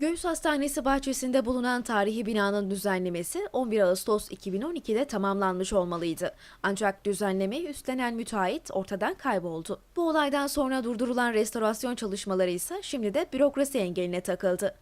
Göğüs Hastanesi bahçesinde bulunan tarihi binanın düzenlemesi 11 Ağustos 2012'de tamamlanmış olmalıydı. Ancak düzenlemeyi üstlenen müteahhit ortadan kayboldu. Bu olaydan sonra durdurulan restorasyon çalışmaları ise şimdi de bürokrasi engeline takıldı.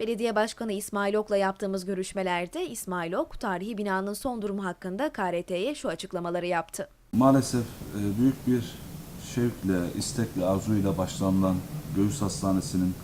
Belediye Başkanı İsmail Ok'la yaptığımız görüşmelerde İsmail Ok, tarihi binanın son durumu hakkında KRT'ye şu açıklamaları yaptı. Maalesef e, büyük bir şevkle, istekle, arzuyla başlanılan Göğüs Hastanesi'nin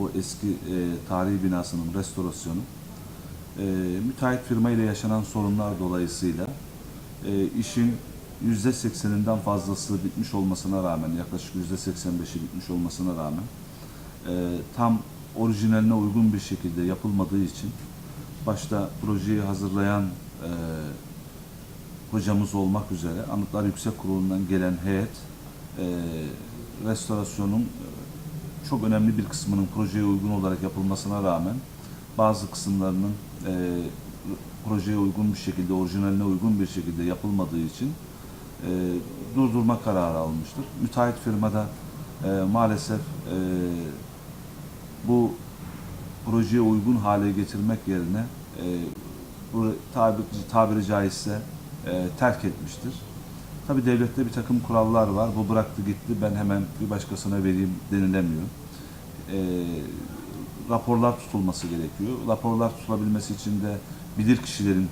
o eski e, tarihi binasının restorasyonu e, müteahhit firma ile yaşanan sorunlar dolayısıyla e, işin %80'inden fazlası bitmiş olmasına rağmen, yaklaşık %85'i bitmiş olmasına rağmen e, tam orijinaline uygun bir şekilde yapılmadığı için başta projeyi hazırlayan e, hocamız olmak üzere Anıtlar Yüksek Kurulu'ndan gelen heyet e, restorasyonun e, çok önemli bir kısmının projeye uygun olarak yapılmasına rağmen bazı kısımlarının e, projeye uygun bir şekilde, orijinaline uygun bir şekilde yapılmadığı için e, durdurma kararı almıştır. Müteahhit firmada e, maalesef e, bu projeye uygun hale getirmek yerine e, tabiri, tabiri caizse e, terk etmiştir. Tabi devlette bir takım kurallar var. Bu bıraktı gitti ben hemen bir başkasına vereyim denilemiyor. E, raporlar tutulması gerekiyor. Raporlar tutulabilmesi için de bilir kişilerin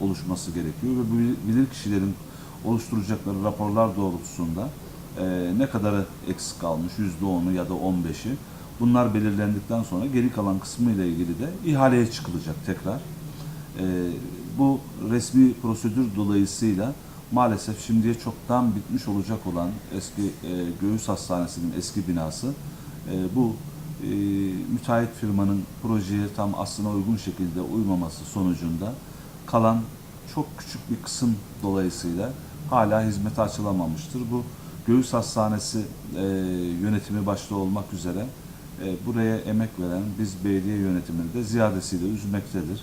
oluşması gerekiyor ve bu bilir kişilerin oluşturacakları raporlar doğrultusunda e, ne kadarı eksik kalmış, %10'u ya da 15'i bunlar belirlendikten sonra geri kalan kısmı ile ilgili de ihaleye çıkılacak tekrar. E, bu resmi prosedür dolayısıyla maalesef şimdiye çoktan bitmiş olacak olan eski e, Göğüs Hastanesi'nin eski binası e, bu e, müteahhit firmanın projeye tam aslına uygun şekilde uymaması sonucunda kalan çok küçük bir kısım dolayısıyla hala hizmete açılamamıştır. Bu Göğüs Hastanesi e, yönetimi başta olmak üzere e, buraya emek veren biz belediye yönetimini de ziyadesiyle üzmektedir.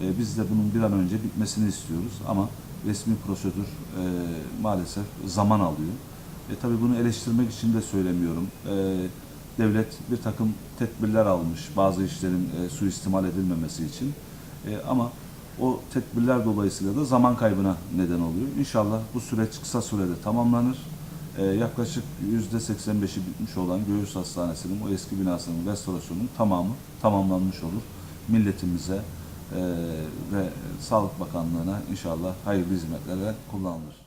E, biz de bunun bir an önce bitmesini istiyoruz ama resmi prosedür e, maalesef zaman alıyor. E, tabii bunu eleştirmek için de söylemiyorum. E, devlet bir takım tedbirler almış bazı işlerin e, suistimal edilmemesi için. E, ama o tedbirler dolayısıyla da zaman kaybına neden oluyor. İnşallah bu süreç kısa sürede tamamlanır. E, yaklaşık %85'i bitmiş olan Göğüs Hastanesi'nin o eski binasının restorasyonunun tamamı tamamlanmış olur. Milletimize ve Sağlık Bakanlığı'na inşallah hayırlı hizmetlere kullanılır.